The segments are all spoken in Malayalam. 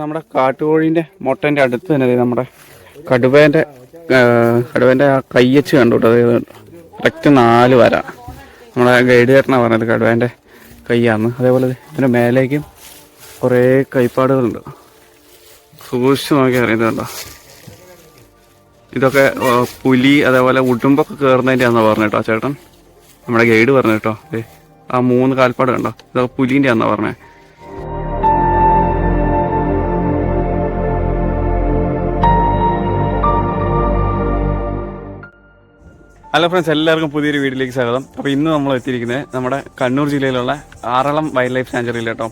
നമ്മുടെ കാട്ടുകോഴീന്റെ മുട്ടന്റെ അടുത്ത് തന്നെ നമ്മുടെ കടുവേന്റെ കടുവേന്റെ ആ കയ്യച്ച് കണ്ടു കേട്ടോ. അതായത് കറക്റ്റ് നാല് വര. നമ്മുടെ ഗൈഡ് ചേട്ടനാണ് പറഞ്ഞത് കടുവേന്റെ കയ്യാന്ന്. അതേപോലെ ഇതിന്റെ മേലേക്കും കുറേ കൈപ്പാടുകളുണ്ട്. സൂക്ഷിച്ച് നോക്കി അറിയുന്നുണ്ടോ ഇതൊക്കെ പുലി അതേപോലെ ഉടുമ്പൊക്കെ കയറുന്നതിന്റെ ആണെന്നാണ് പറഞ്ഞു കേട്ടോ ചേട്ടൻ. നമ്മുടെ ഗൈഡ് പറഞ്ഞു കേട്ടോ. ആ മൂന്ന് കാൽപ്പാട് കണ്ടോ. ഇതൊക്കെ പുലിന്റെ ആണെന്നാണ് പറഞ്ഞത്. ഹലോ ഫ്രണ്ട്സ് എല്ലാവർക്കും പുതിയൊരു വീഡിയോയിലേക്ക് സ്വാഗതം. അപ്പോൾ ഇന്ന് നമ്മൾ എത്തിയിരിക്കുന്നത് നമ്മുടെ കണ്ണൂർ ജില്ലയിലുള്ള ആറളം വൈൽഡ് ലൈഫ് സാഞ്ചുറിയിൽ കേട്ടോ.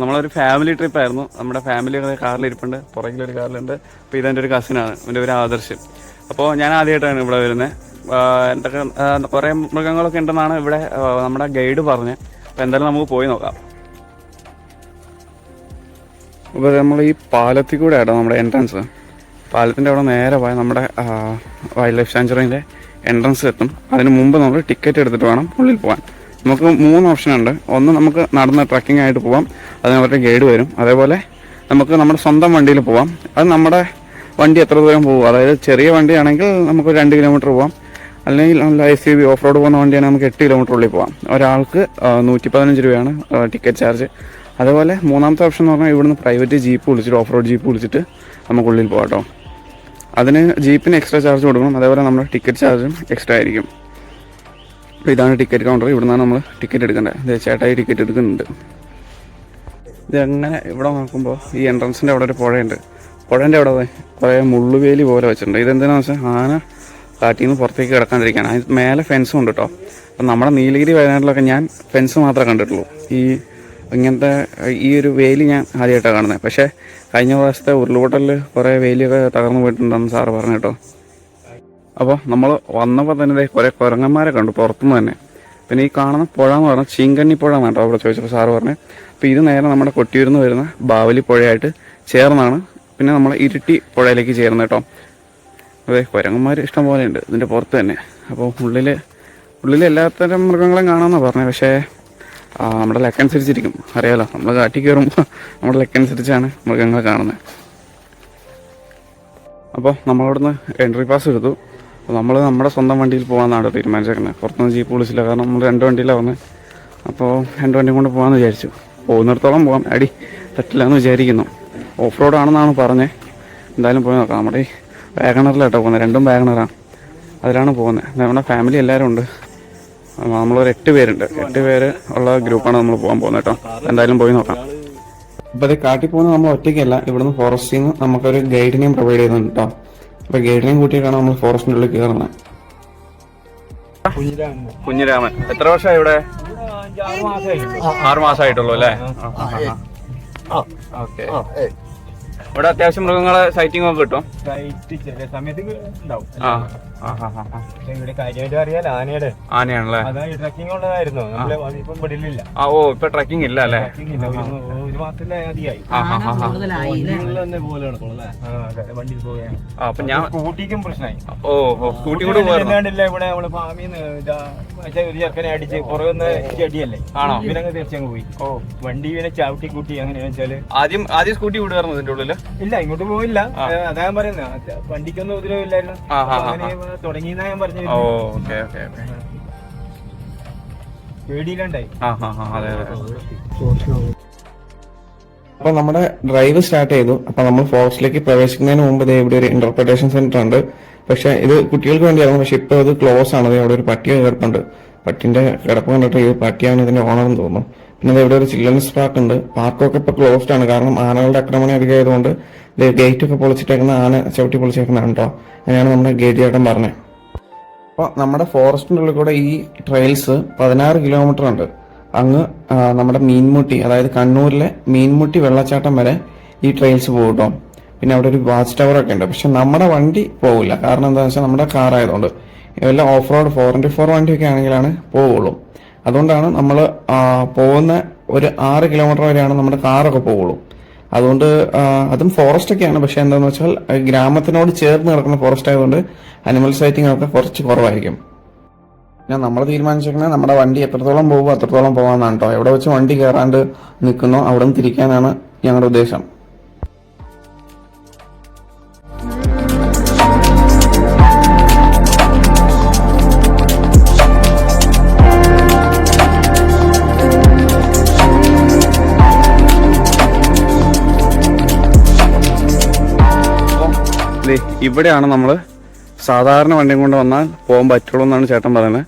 നമ്മളൊരു ഫാമിലി ട്രിപ്പ് ആയിരുന്നു. നമ്മുടെ ഫാമിലി കാറിലിരിപ്പുണ്ട് പുറകിലൊരു കാറിലുണ്ട്. അപ്പോൾ ഇതെന്റെ ഒരു കസിനാണ് എന്റെ ഒരു ആദർശം. അപ്പോൾ ഞാൻ ആദ്യമായിട്ടാണ് ഇവിടെ വരുന്നത്. എന്തൊക്കെ കുറേ മൃഗങ്ങളൊക്കെ ഉണ്ടെന്നാണ് ഇവിടെ നമ്മുടെ ഗൈഡ് പറഞ്ഞത്. അപ്പോൾ എന്തായാലും നമുക്ക് പോയി നോക്കാം. അപ്പോൾ നമ്മൾ ഈ പാലത്തിൽ കൂടെ ആട്ടോ നമ്മുടെ എൻട്രൻസ് പാലത്തിന്റെ അവിടെ നേരെ പോയാൽ നമ്മുടെ വൈൽഡ് ലൈഫ് സാഞ്ചുറിന്റെ എൻട്രൻസ് എത്തും. അതിന് മുമ്പ് നമ്മൾ ടിക്കറ്റ് എടുത്തിട്ട് വേണം ഉള്ളിൽ പോകാൻ നമുക്ക് മൂന്ന് ഓപ്ഷൻ ഉണ്ട്. ഒന്ന് നമുക്ക് നടന്ന് ട്രക്കിംഗ് ആയിട്ട് പോവാം. അതിന് അവരുടെ ഗൈഡ് വരും. അതേപോലെ നമുക്ക് നമ്മുടെ സ്വന്തം വണ്ടിയിൽ പോവാം. അത് നമ്മുടെ വണ്ടി എത്ര ദൂരം പോകും? അതായത് ചെറിയ വണ്ടിയാണെങ്കിൽ നമുക്ക് രണ്ട് കിലോമീറ്റർ പോവാം. അല്ലെങ്കിൽ നല്ല S U V off road പോകുന്ന വണ്ടിയാണെങ്കിൽ നമുക്ക് എട്ട് കിലോമീറ്റർ ഉള്ളിൽ പോവാം. ഒരാൾക്ക് നൂറ്റി പതിനഞ്ച് രൂപയാണ് ടിക്കറ്റ് ചാർജ് അതേപോലെ മൂന്നാമത്തെ ഓപ്ഷൻ എന്ന് പറഞ്ഞാൽ ഇവിടുന്ന് പ്രൈവറ്റ് ജീപ്പ് വിളിച്ചിട്ട് ഓഫ് റോഡ് ജീപ്പ് വിളിച്ചിട്ട് നമുക്ക് ഉള്ളിൽ പോകാം കേട്ടോ. അതിന് ജീപ്പിന് എക്സ്ട്രാ ചാർജ് കൊടുക്കണം. അതേപോലെ നമ്മുടെ ടിക്കറ്റ് ചാർജും എക്സ്ട്രാ ആയിരിക്കും. അപ്പോൾ ഇതാണ് ടിക്കറ്റ് കൗണ്ടർ ഇവിടെ നിന്നാണ് നമ്മൾ ടിക്കറ്റ് എടുക്കേണ്ടത് ഇത് ചേട്ടായി ടിക്കറ്റ് എടുക്കുന്നുണ്ട്. ഇതെങ്ങനെ ഇവിടെ നോക്കുമ്പോൾ ഈ എൻട്രൻസിന്റെ അവിടെ ഒരു പുഴയുണ്ട്. പുഴേന്റെ അവിടെ കുറേ മുള്ളുവേലി പോലെ വെച്ചിട്ടുണ്ട്. ഇതെന്തിനാന്ന് വെച്ചാൽ ആന കാട്ടിൽ നിന്ന് പുറത്തേക്ക് കിടക്കാണ്ടിരിക്കുകയാണ് അതിന് മേലെ ഫെൻസും ഉണ്ട് കേട്ടോ അപ്പം നമ്മുടെ നീലഗിരി വയനാട്ടിലൊക്കെ ഞാൻ ഫെൻസ് മാത്രമേ കണ്ടിട്ടുള്ളൂ. ഈ ഇങ്ങനത്തെ ഈ ഒരു വേലി ഞാൻ ആദ്യമായിട്ടാണ് കാണുന്നത്. പക്ഷേ കഴിഞ്ഞ പ്രാവശ്യത്തെ ഉരുൾപൊട്ടലിൽ കുറേ വേലിയൊക്കെ തകർന്നു പോയിട്ടുണ്ടെന്ന് സാറ് പറഞ്ഞു കേട്ടോ. അപ്പോൾ നമ്മൾ വന്നപ്പോൾ തന്നെ കുറേ കുരങ്ങന്മാരെ കണ്ടു പുറത്തുനിന്ന് തന്നെ. പിന്നെ ഈ കാണുന്ന പുഴ എന്ന് പറഞ്ഞാൽ ചീങ്കണ്ണി പുഴ എന്നാണ് അവിടെ ചോദിച്ചപ്പോൾ സാറ് പറഞ്ഞു. അപ്പോൾ ഇത് നേരെ നമ്മുടെ കൊട്ടിയൂരിൽ നിന്ന് വരുന്ന ബാവലി പുഴയായിട്ട് ചേർന്നാണ് പിന്നെ നമ്മൾ ഇരുട്ടി പുഴയിലേക്ക് ചേർന്ന് കേട്ടോ. അതെ കുരങ്ങന്മാർ ഇഷ്ടം പോലെ ഉണ്ട് ഇതിന്റെ പുറത്ത് തന്നെ. അപ്പോൾ ഉള്ളിൽ ഉള്ളിൽ എല്ലാത്തരം മൃഗങ്ങളെയും കാണാമെന്നാണ് പറഞ്ഞത് പക്ഷേ നമ്മുടെ ലെക്കനുസരിച്ചിരിക്കും. അറിയാലോ നമ്മൾ കാറ്റി കയറുമ്പോൾ നമ്മുടെ ലെക്കനുസരിച്ചാണ് മൃഗങ്ങളെ കാണുന്നത് അപ്പോൾ നമ്മളവിടുന്ന് എൻട്രി പാസ് എടുത്തു. അപ്പോൾ നമ്മൾ നമ്മുടെ സ്വന്തം വണ്ടിയിൽ പോകാമെന്നാണ് തീരുമാനിച്ചേക്കുന്നത് പുറത്തുനിന്ന് ജീപ്പ് വിളിച്ചില്ല കാരണം നമ്മൾ രണ്ട് വണ്ടിയിലാണ് വന്നത് അപ്പോൾ രണ്ട് വണ്ടിയും കൊണ്ട് പോകാമെന്ന് വിചാരിച്ചു. പോകുന്നിടത്തോളം പോകാം അടി തട്ടില്ല എന്ന് വിചാരിക്കുന്നു. ഓഫ് റോഡ് ആണെന്നാണ് പറഞ്ഞത് എന്തായാലും പോയി നോക്കാം. നമ്മുടെ ഈ വാഗണറിലാട്ടോ പോകുന്നത് രണ്ടും വാഗണറാണ് അതിലാണ് പോകുന്നത് നമ്മുടെ ഫാമിലി എല്ലാവരും ഉണ്ട്. നമ്മളൊരു എട്ട് പേരുണ്ട്. എട്ട് പേര് ഉള്ള ഗ്രൂപ്പാണ് നമ്മൾ പോകാൻ പോകുന്നത് കേട്ടോ. എന്തായാലും പോയി നോക്കാം. ഇപ്പൊ ഇത് കാട്ടിൽ പോകുന്ന നമ്മൾ ഒറ്റയ്ക്കല്ല. ഇവിടുന്ന് ഫോറസ്റ്റിൽ നിന്ന് നമുക്കൊരു ഗൈഡിനെയും പ്രൊവൈഡ് ചെയ്യുന്നുണ്ട് കേട്ടോ. അപ്പൊ ഗൈഡിനെയും കൂട്ടിയിട്ടാണ് നമ്മൾ ഫോറസ്റ്റിന്റെ ഉള്ളിൽ കയറുന്നത് കുഞ്ഞിരാമൻ. എത്ര വർഷമായി ഇവിടെ? ആറ് മാസമായിട്ടുള്ളൂ അല്ലേ? ഓക്കെ. ഇവിടെ അത്യാവശ്യം മൃഗങ്ങളെ സൈറ്റിംഗ് ഒക്കെ കിട്ടും. സമയത്ത് ഉണ്ടാവും ആനയാണല്ലേ? അതാ ട്രക്കിംഗ് ഉള്ളതായിരുന്നു. നമ്മൾ ഇപ്പം പെടില്ല ആ ഓ ഇപ്പൊ ട്രക്കിംഗ് ഇല്ല അല്ലേ? ഒരു- അധികമായി ആ, അപ്പൊ ഞാൻ സ്കൂട്ടിക്കും പ്രശ്നമായി. ഓ ഓ സ്കൂട്ടി കൂടെ പോയിരുന്നു ഇല്ലാണ്ടില്ല ഇവിടെ നമ്മൾ ഫാമിന്ന് ഒരു ചെറുക്കനെ അടിച്ച് പുറകുന്ന ചെടിയല്ലേ ആണോ? ഇവനങ്ങ് തിരിച്ചങ്ങ് പോയി. ഓ. വണ്ടി ഇവനെ ചവിട്ടി കൂട്ടി അങ്ങനെയാ വെച്ചാൽ ആദ്യം ആദ്യം സ്കൂട്ടി വിടുവായിരുന്നു ഇതിന്റെ ഉള്ളിൽ? ഇല്ല ഇങ്ങോട്ട് പോയില്ല. അതാ ഞാൻ പറയുന്നത് വണ്ടിക്കൊന്നും ഉപദ്രവമില്ലായിരുന്നു. അങ്ങനെ തുടങ്ങിയെന്നാ ഞാൻ പറഞ്ഞു ഓ ഓക്കെ ഓക്കെ അതെ അപ്പൊ നമ്മുടെ ഡ്രൈവ് സ്റ്റാർട്ട് ചെയ്തു. അപ്പൊ നമ്മൾ ഫോറസ്റ്റിലേക്ക് പ്രവേശിക്കുന്നതിന് മുമ്പ് ഇവിടെ ഒരു ഇന്റർപ്രിട്ടേഷൻ സെന്റർ ഉണ്ട്. പക്ഷെ ഇത് കുട്ടികൾക്ക് വേണ്ടിയായിരുന്നു പക്ഷെ ഇപ്പൊ അത് ക്ലോസ് ആണ്. അവിടെ ഒരു പട്ടി കിടപ്പുണ്ട് പട്ടിന്റെ കിടപ്പ് കണ്ടിട്ട് ഈ പട്ടിയാണ് ഇതിന്റെ ഓണർ എന്ന് തോന്നുന്നു. പിന്നെ ഇവിടെ ഒരു ചിൽഡ്രൻസ് പാർക്ക് ഉണ്ട്. പാർക്കൊക്കെ ഇപ്പൊ ക്ലോസ്ഡ് ആണ്. കാരണം ആനകളുടെ ആക്രമണം അധികമായതുകൊണ്ട് ഗേറ്റ് ഒക്കെ പൊളിച്ചിട്ടേക്കുന്ന ആന ചവിട്ടി പൊളിച്ചേക്കുന്നതാണ് അങ്ങനെയാണ് നമ്മുടെ ഗേറ്റ് ചേട്ടൻ പറഞ്ഞത് അപ്പോൾ നമ്മുടെ ഫോറസ്റ്റിന്റെ ഉള്ളിൽ കൂടെ ഈ ട്രെയിൽസ് പതിനാറ് കിലോമീറ്റർ ഉണ്ട്. അങ്ങ് നമ്മുടെ മീൻമുട്ടി അതായത് കണ്ണൂരിലെ മീൻമുട്ടി വെള്ളച്ചാട്ടം വരെ ഈ ട്രെയിൽസ് പോകും പിന്നെ അവിടെ ഒരു വാച്ച് ടവർ ഒക്കെ ഉണ്ട്. പക്ഷെ നമ്മുടെ വണ്ടി പോകില്ല കാരണം എന്താണെന്ന് വെച്ചാൽ നമ്മുടെ കാർ ആയതുകൊണ്ട്. വല്ല off road four into four വണ്ടിയൊക്കെ ആണെങ്കിലാണ് പോവുള്ളൂ. അതുകൊണ്ടാണ് നമ്മൾ പോകുന്ന ഒരു ആറ് കിലോമീറ്റർ വരെയാണ് നമ്മുടെ കാറൊക്കെ പോവുള്ളൂ. അതുകൊണ്ട് അതും ഫോറസ്റ്റ് ഒക്കെയാണ്. പക്ഷെ എന്താണെന്ന് വെച്ചാൽ ഗ്രാമത്തിനോട് ചേർന്ന് കിടക്കുന്ന ഫോറസ്റ്റ് ആയതുകൊണ്ട് അനിമൽ സൈറ്റിംഗ് ഒക്കെ കുറച്ച് കുറവായിരിക്കും. പിന്നെ നമ്മൾ തീരുമാനിച്ചിരിക്കുന്നത് നമ്മുടെ വണ്ടി എത്രത്തോളം പോകുമോ അത്രത്തോളം പോകാമെന്നാണ് കേട്ടോ എവിടെ വെച്ച് വണ്ടി കയറാണ്ട് നിൽക്കുന്നോ അവിടെ നിന്ന് തിരിക്കാനാണ് ഞങ്ങളുടെ ഉദ്ദേശം. ഇവിടെയാണ് നമ്മൾ സാധാരണ വണ്ടിയും കൊണ്ട് വന്നാൽ പോകാൻ പറ്റുള്ളൂ എന്നാണ് ചേട്ടൻ പറയുന്നത്.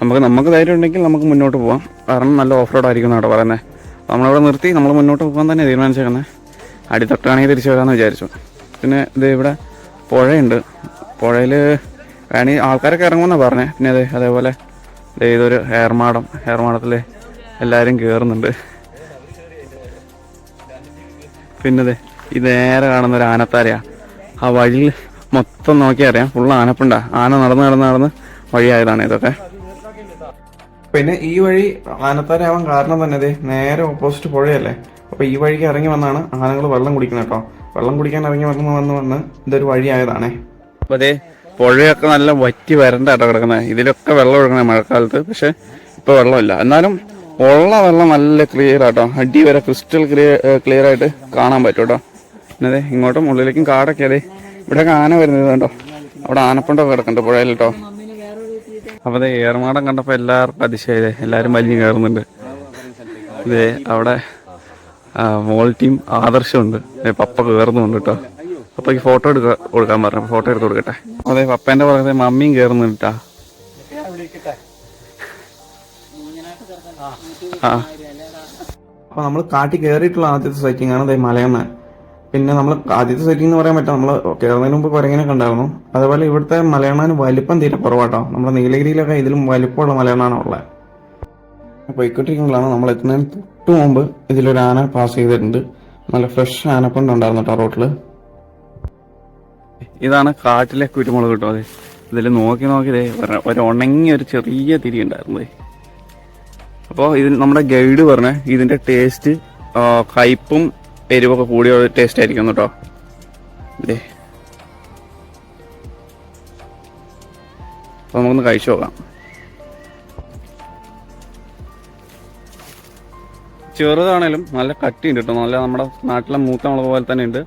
നമുക്ക് നമുക്ക് ധൈര്യം ഉണ്ടെങ്കിൽ നമുക്ക് മുന്നോട്ട് പോകാം കാരണം നല്ല ഓഫ് റോഡ് ആയിരിക്കും എന്നാണ് പറയുന്നത്. നമ്മളിവിടെ നിർത്തി നമ്മൾ മുന്നോട്ട് പോകാൻ തന്നെ തീരുമാനിച്ചേക്കുന്നത് അടിത്തട്ടാണെങ്കിൽ തിരിച്ചു വരാമെന്ന് വിചാരിച്ചു. പിന്നെ ഇത് ഇവിടെ പുഴയുണ്ട്. പുഴയിൽ വേണമെങ്കിൽ ആൾക്കാരൊക്കെ ഇറങ്ങുമെന്നാണ് പറഞ്ഞത് പിന്നെ അതെ അതേപോലെ ഇതൊരു ഹെയർമാടം ഹെയർമാടത്തിൽ എല്ലാവരും കയറുന്നുണ്ട് പിന്നെ ദേ ഈ നേരെ കാണുന്ന ഒരു ആനത്താരയാ. ആ വഴിയിൽ മൊത്തം നോക്കി അറിയാം. ഫുൾ ആനപ്പുണ്ട. ആന നടന്ന് നടന്ന് നടന്ന് വഴിയായതാണ് ഇതൊക്കെ. പിന്നെ ഈ വഴി ആനത്താരാവാൻ കാരണം തന്നെ അതെ നേരെ ഓപ്പോസിറ്റ് പുഴയല്ലേ? അപ്പൊ ഈ വഴിക്ക് ഇറങ്ങി വന്നാണ് ആനകൾ വെള്ളം കുടിക്കുന്നത് കേട്ടോ. വെള്ളം കുടിക്കാൻ ഇറങ്ങി വന്ന് വന്ന് വന്ന് ഇതൊരു വഴിയായതാണേ. അപ്പൊ അതെ പുഴയൊക്കെ നല്ല വറ്റി വരണ്ട കേട്ടോ കിടക്കുന്നത് ഇതിലൊക്കെ വെള്ളം ഒഴുകണേ മഴക്കാലത്ത്. പക്ഷെ ഇപ്പൊ വെള്ളമില്ല. എന്നാലും ഉള്ള വെള്ളം നല്ല ക്ലിയർ ആട്ടോ അടി വരെ ക്രിസ്റ്റൽ ക്ലിയർ ക്ലിയർ ആയിട്ട് കാണാൻ പറ്റും കേട്ടോ. പിന്നെ അതെ ഇങ്ങോട്ടും ഉള്ളിലേക്കും കാടൊക്കെ അതെ ഇവിടെയൊക്കെ ആന വരുന്നത് കണ്ടോ? അവിടെ ആനപ്പണ്ടൊക്കെ കിടക്കുന്നുണ്ട് പുഴയിൽ കേട്ടോ. അപ്പൊ അതെ ഏർമാടം കണ്ടപ്പോ എല്ലാവർക്കും അതിശയതേ എല്ലാരും വലിഞ്ഞു കയറുന്നുണ്ട്. ഇതേ അവിടെ ആ, മോൾ ടീം ആദർശമുണ്ട്. പപ്പ കയറുന്നുണ്ട് കേട്ടോ. ഈ ഫോട്ടോ എടുക്ക കൊടുക്കാൻ പറഞ്ഞു. ഫോട്ടോ എടുത്ത് കൊടുക്കട്ടെ. അതെ പപ്പേന്റെ പുറകെ മമ്മിയും കയറുന്നുണ്ട് കേട്ടാ. ആ. അപ്പൊ നമ്മൾ കാട്ടി കയറിയിട്ടുള്ള ആദ്യത്തെ സൈറ്റിംഗ് ആണ് ദേ മലയണ്ണാൻ പിന്നെ നമ്മൾ ആദ്യത്തെ സെറ്റിംഗ് എന്ന് പറയാൻ പറ്റാം നമ്മൾ കയറുന്നതിന് മുമ്പ് കുരങ്ങനെ കണ്ടായിരുന്നു അതേപോലെ ഇവിടുത്തെ മലയണ്ണാന് വലിപ്പം തീരെ കുറവാട്ടോ. നമ്മുടെ നീലഗിരിയിലൊക്കെ ഇതിലും വലിപ്പമുള്ള മലയണ്ണാണ് ഉള്ളത്. പോയിക്കൊണ്ടിരിക്കുമ്പോഴാണ് നമ്മൾ എത്തുന്നതിന് തൊട്ട് മുമ്പ് ഇതിലൊരു ആന പാസ് ചെയ്തിട്ടുണ്ട്. നല്ല ഫ്രഷ് ആനപ്പണ്ട് ഉണ്ടായിരുന്നു കേട്ടോ ഇതാണ് കാട്ടിലെ കുരുമുളക് കിട്ടും. അതെ. ഇതിൽ നോക്കി നോക്കി ഒരു- ഉണങ്ങിയ ഒരു ചെറിയ തിരി ഉണ്ടായിരുന്നു ദേ. അപ്പോൾ ഇതിൽ നമ്മുടെ ഗൈഡ് പറഞ്ഞ ഇതിന്റെ ടേസ്റ്റ് കയ്പും എരിവൊക്കെ കൂടിയ ടേസ്റ്റ് ആയിരിക്കും കേട്ടോ. ഇതേ അപ്പൊ നമുക്കൊന്ന് കഴിച്ചു നോക്കാം. ചെറുതാണേലും നല്ല കട്ടിയുണ്ട് കേട്ടോ. നല്ല നമ്മുടെ നാട്ടിലെ മൂത്ത മുളക് പോലെ തന്നെ ഉണ്ട്.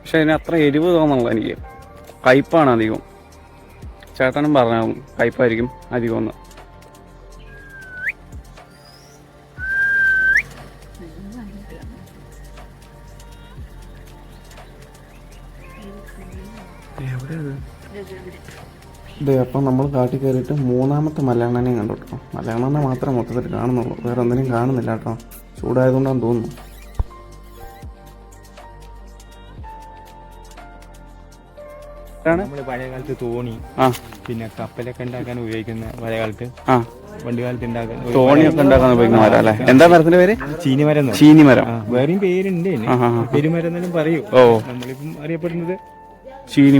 പക്ഷെ അതിന് അത്ര എരിവ് തോന്നുന്നില്ല എനിക്ക്. കയ്പാണ് അധികം. ചേട്ടനും പറഞ്ഞു കയ്പായിരിക്കും അധികം ഒന്ന് ഇതേ അപ്പം നമ്മൾ കാട്ടി കയറിയിട്ട് മൂന്നാമത്തെ മലയാളനെയും കണ്ടു കേട്ടോ. മലയാളനെ മാത്രമേ മൊത്തത്തിൽ കാണുന്നുള്ളൂ. വേറെ ഒന്നിനും കാണുന്നില്ല കേട്ടോ. ചൂടായതുകൊണ്ടാണ് തോന്നുന്നു. നമ്മൾ പഴയ കാലത്ത് തോണി പിന്നെ കപ്പലൊക്കെ ഉണ്ടാക്കാൻ ഉപയോഗിക്കുന്ന പഴയ കാലത്ത് ആ. പണ്ട് കാലത്ത് ഉണ്ടാക്കാൻ തോണിയൊക്കെ ഉണ്ടാക്കാൻ ഉപയോഗിക്കുന്ന മരം അല്ലേ എന്താ മരത്തിന്റെ പേര്? ചീനിമരം ചീനിമരം. വേറെയും പേരുണ്ട്. പെരുമരം എന്നെല്ലാം പറയൂ. ഓ. നമ്മളിപ്പം അറിയപ്പെടുന്നത് ചീനി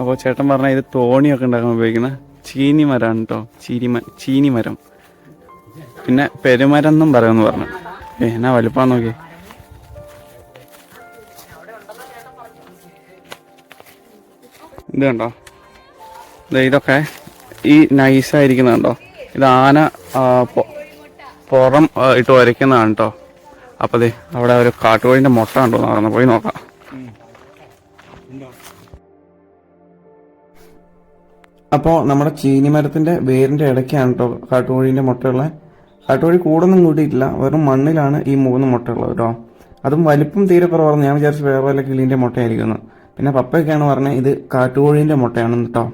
അപ്പോൾ ചേട്ടൻ പറഞ്ഞ ഇത് തോണിയൊക്കെ ഉണ്ടാക്കാൻ ഉപയോഗിക്കുന്ന ചീനി മരമാണ് കേട്ടോ ചീനി മ ചീനി മരം. പിന്നെ പെരുമരം എന്നും പറയുമെന്ന് പറഞ്ഞു. എന്നാ വലുപ്പം നോക്കി ഇത് കണ്ടോ? ഇതൊക്കെ ഈ നൈസായിരിക്കുന്നത് കണ്ടോ? ഇത് ആന പുറം ഇട്ട് വരയ്ക്കുന്നതാണ് കേട്ടോ അപ്പതേ അവിടെ ഒരു കാട്ടുകോഴിന്റെ മുട്ട ഉണ്ടോ എന്ന് പോയി നോക്കാം. അപ്പോൾ നമ്മുടെ ചീനിമരത്തിന്റെ വേരിന്റെ ഇടയ്ക്കാണ് കേട്ടോ കാട്ടുകോഴിന്റെ മുട്ടയുള്ളത് കാട്ടുകോഴി കൂടൊന്നും കൂട്ടിയിട്ടില്ല വെറും മണ്ണിലാണ് ഈ മൂന്ന് മുട്ടയുള്ളത് കേട്ടോ അതും വലിപ്പം തീരെ കുറവാണ് ഞാൻ വിചാരിച്ചു വേറെ വല്ല കിളീന്റെ മുട്ടയായിരിക്കുന്നു. പിന്നെ പപ്പയൊക്കെയാണ് പറഞ്ഞത് ഇത് കാട്ടുകോഴിന്റെ മുട്ടയാണ് കേട്ടോ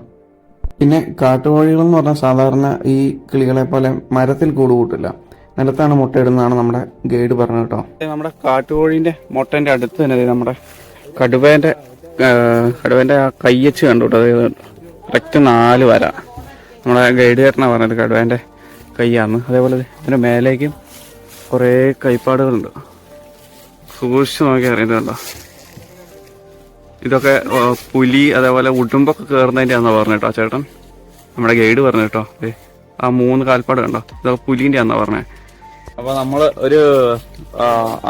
പിന്നെ കാട്ടുകോഴികൾ എന്ന് പറഞ്ഞാൽ സാധാരണ ഈ കിളികളെ പോലെ മരത്തിൽ കൂട് കൂട്ടില്ല. നിലത്താണ് മുട്ടയിടുന്നതാണ് നമ്മുടെ ഗൈഡ് പറഞ്ഞത് കേട്ടോ നമ്മുടെ കാട്ടുകോഴിന്റെ മുട്ടന്റെ അടുത്ത് തന്നെ നമ്മുടെ കടുവേന്റെ കടുവേന്റെ ആ കയ്യച്ച് കണ്ടു കേട്ടോ കറക്റ്റ് നാല് വര. നമ്മുടെ ഗൈഡ് ചേട്ടനാ പറഞ്ഞത് കടുവേന്റെ കൈയാണ് അതേപോലെ ഇതിന്റെ മേലേക്കും കുറേ കൈപ്പാടുകളുണ്ട്. സൂക്ഷിച്ച് നോക്കി അറിയുന്നുണ്ടോ ഇതൊക്കെ പുലി അതേപോലെ ഉടുമ്പൊക്കെ കയറുന്നതിന്റെ ആണെന്നാ പറഞ്ഞു കേട്ടോ ചേട്ടൻ. നമ്മുടെ ഗൈഡ് പറഞ്ഞു കേട്ടോ. ആ മൂന്ന് കാൽപ്പാട് കണ്ടോ? ഇതൊക്കെ പുലിന്റെ ആണെന്നാ പറഞ്ഞേ. അപ്പൊ നമ്മൾ ഒരു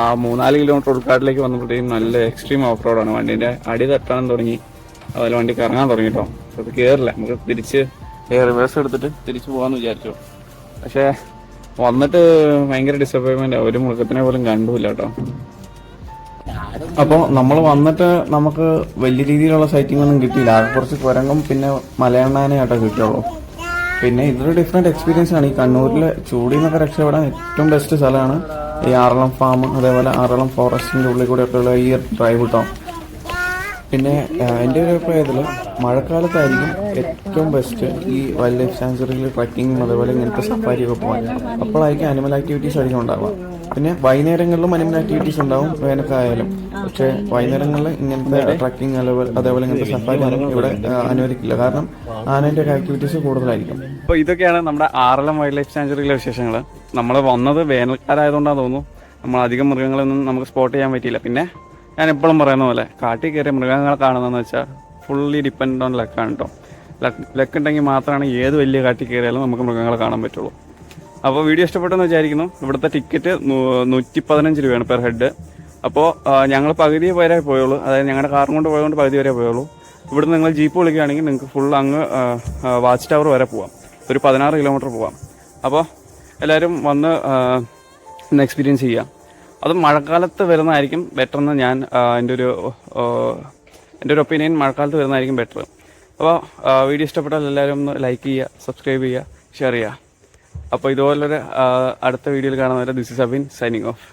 ആ മൂന്നാൽ കിലോമീറ്റർ ഉൾക്കാട്ടിലേക്ക് വന്നപ്പോഴത്തേക്കും നല്ല എക്സ്ട്രീം ഓഫ് റോഡാണ് വണ്ടീന്റെ അടി തട്ടാൻ തുടങ്ങി. അതുപോലെ വണ്ടി കറങ്ങാൻ തുടങ്ങി കേട്ടോ. അപ്പൊ അത് കയറില്ല നമുക്ക് തിരിച്ച് റിവേഴ്സ് എടുത്തിട്ട് തിരിച്ചു പോകാന്ന് വിചാരിച്ചു. പക്ഷേ വന്നിട്ട് ഭയങ്കര ഡിസപ്പോയിൻമെന്റ് ഒരു മൃഗത്തിനെ പോലും കണ്ടുമില്ല കേട്ടോ. അപ്പോൾ നമ്മൾ വന്നിട്ട് നമുക്ക് വലിയ രീതിയിലുള്ള സൈറ്റിംഗ് ഒന്നും കിട്ടിയില്ല. ആകെ കുറച്ച് കുരങ്ങും പിന്നെ മലയണ്ണാനെ ആട്ടോ കിട്ടുള്ളൂ പിന്നെ ഇതൊരു ഡിഫറെന്റ് എക്സ്പീരിയൻസ് ആണ്. ഈ കണ്ണൂരിലെ ചൂടിൽ നിന്നൊക്കെ രക്ഷപ്പെടാൻ ഏറ്റവും ബെസ്റ്റ് സ്ഥലമാണ് ഈ ആറളം ഫാം അതേപോലെ ആറളം ഫോറസ്റ്റിന്റെ ഉള്ളിൽ കൂടെ ഒക്കെയുള്ള ഈ ഡ്രൈവ് കിട്ടാം പിന്നെ എന്റെ ഒരു അഭിപ്രായത്തിൽ മഴക്കാലത്തായിരിക്കും ഏറ്റവും ബെസ്റ്റ് ഈ വൈൽഡ് ലൈഫ് സാങ്ച്വറിയിൽ ട്രക്കിങ്ങും അതേപോലെ ഇങ്ങനത്തെ സഫാരി സഫാരിയൊക്കെ പോകാൻ അപ്പോഴായിരിക്കും അനിമൽ ആക്ടിവിറ്റീസ് അധികം ഉണ്ടാവുക. പിന്നെ വൈകുന്നേരങ്ങളിലും അനിമൽ ആക്ടിവിറ്റീസ് ഉണ്ടാവും വേനൽക്കായാലും പക്ഷേ വൈകുന്നേരങ്ങളിൽ ഇങ്ങനത്തെ ട്രക്കിംഗ് അതേപോലെ അതേപോലെ ഇങ്ങനത്തെ സഫാരി ഇവിടെ അനുവദിക്കില്ല. കാരണം ആനേന്റെ ഒക്കെ ആക്ടിവിറ്റീസ് കൂടുതലായിരിക്കും. അപ്പോൾ ഇതൊക്കെയാണ് നമ്മുടെ ആറളം വൈൽഡ് ലൈഫ് സാങ്ച്വറിയിലെ വിശേഷങ്ങൾ നമ്മൾ വന്നത് വേനൽക്കാരായതുകൊണ്ടാണ് തോന്നുന്നു. നമ്മൾ അധികം മൃഗങ്ങളൊന്നും നമുക്ക് സ്പോട്ട് ചെയ്യാൻ പറ്റിയില്ല. പിന്നെ ഞാൻ എപ്പോഴും പറയുന്ന പോലെ കാട്ടിൽ കയറിയ മൃഗങ്ങളെ കാണുന്നതെന്ന് വെച്ചാൽ ഫുള്ളി ഡിപ്പെൻഡ് ഓൺ ലക്കാണ് കേട്ടോ ലക്ക് ഉണ്ടെങ്കിൽ മാത്രമാണ് ഏത് വലിയ കാട്ടിൽ കയറിയാലും നമുക്ക് മൃഗങ്ങളെ കാണാൻ പറ്റുള്ളൂ. അപ്പോൾ വീഡിയോ ഇഷ്ടപ്പെട്ടെന്ന് വിചാരിക്കുന്നു. ഇവിടുത്തെ ടിക്കറ്റ് നൂറ്റി പതിനഞ്ച് രൂപയാണ് പെർ ഹെഡ് അപ്പോൾ ഞങ്ങൾ പകുതി വരെ പോയുള്ളൂ. അതായത് ഞങ്ങളുടെ കാറും കൊണ്ട് പോയതുകൊണ്ട് പകുതി വരെ പോയുള്ളൂ. ഇവിടുന്ന് നിങ്ങൾ ജീപ്പ് വിളിക്കുകയാണെങ്കിൽ നിങ്ങൾക്ക് ഫുൾ അങ്ങ് വാച്ച് ടവർ വരെ പോവാം. ഒരു പതിനാറ് കിലോമീറ്റർ പോവാം. അപ്പോൾ എല്ലാവരും വന്ന് ഒന്ന് എക്സ്പീരിയൻസ് ചെയ്യുക അത് മഴക്കാലത്ത് വരുന്നതായിരിക്കും ബെറ്റർ എന്ന് ഞാൻ എന്റെ ഒരു എന്റെ ഒരു ഒപ്പീനിയൻ മഴക്കാലത്ത് വരുന്നതായിരിക്കും ബെറ്റർ അപ്പോൾ വീഡിയോ ഇഷ്ടപ്പെട്ടാൽ എല്ലാവരും ഒന്ന് ലൈക്ക് ചെയ്യുക സബ്സ്ക്രൈബ് ചെയ്യുക ഷെയർ ചെയ്യുക. അപ്പോൾ ഇതുപോലൊരു അടുത്ത വീഡിയോയിൽ കാണുന്നവരെ this is Abin signing off